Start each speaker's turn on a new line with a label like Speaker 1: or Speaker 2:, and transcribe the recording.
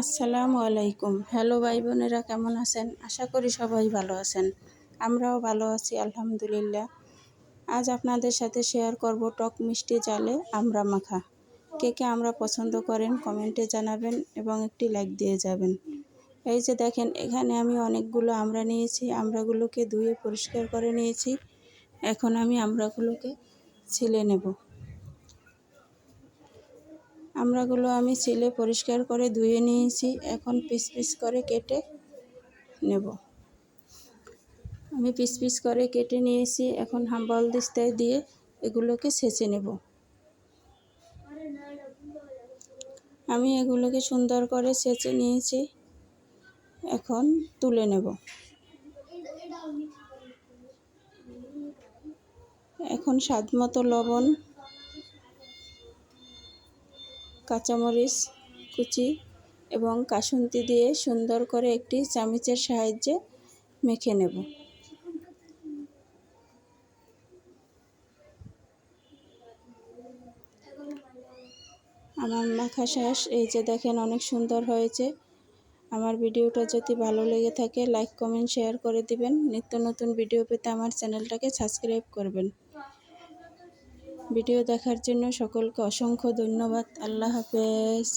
Speaker 1: আসসালামু আলাইকুম। হ্যালো ভাই বোনেরা, কেমন আছেন? আশা করি সবাই ভালো আছেন। আমরাও ভালো আছি, আলহামদুলিল্লাহ। আজ আপনাদের সাথে শেয়ার করব টক মিষ্টি জালে আমরা মাখা। কে কে আমরা পছন্দ করেন কমেন্টে জানাবেন এবং একটি লাইক দিয়ে যাবেন। এই যে দেখেন, এখানে আমি অনেকগুলো আমরা নিয়েছি, আমরাগুলোকে ধুয়ে পরিষ্কার করে নিয়েছি। এখন আমি আমরাগুলোকে ছিলে নেব। আমড়াগুলো আমি ছিলে পরিষ্কার করে ধুয়ে নিয়েছি। এখন পিস পিস করে কেটে নেব। আমি পিস পিস করে কেটে নিয়েছি। এখন হাম্বল দিস্তায় দিয়ে এগুলোকে ছেঁচে নেব। আমি এগুলোকে সুন্দর করে ছেঁচে নিয়েছি। এখন তুলে নেব। এখন স্বাদ মতো লবণ কাঁচামরিচ কুচি এবং কাসুন্তি দিয়ে সুন্দর করে একটি চামিচের সাহায্যে মেখে নেব। আমার মাখা শেষ এই যে দেখেন অনেক সুন্দর হয়েছে। আমার ভিডিওটা যদি ভালো লেগে থাকে, লাইক, কমেন্ট, শেয়ার করে দিবেন। নিত্য নতুন ভিডিও পেতে আমার চ্যানেলটাকে সাবস্ক্রাইব করবেন। ভিডিও দেখার জন্য সকলকে অসংখ্য ধন্যবাদ। আল্লাহ হাফেজ।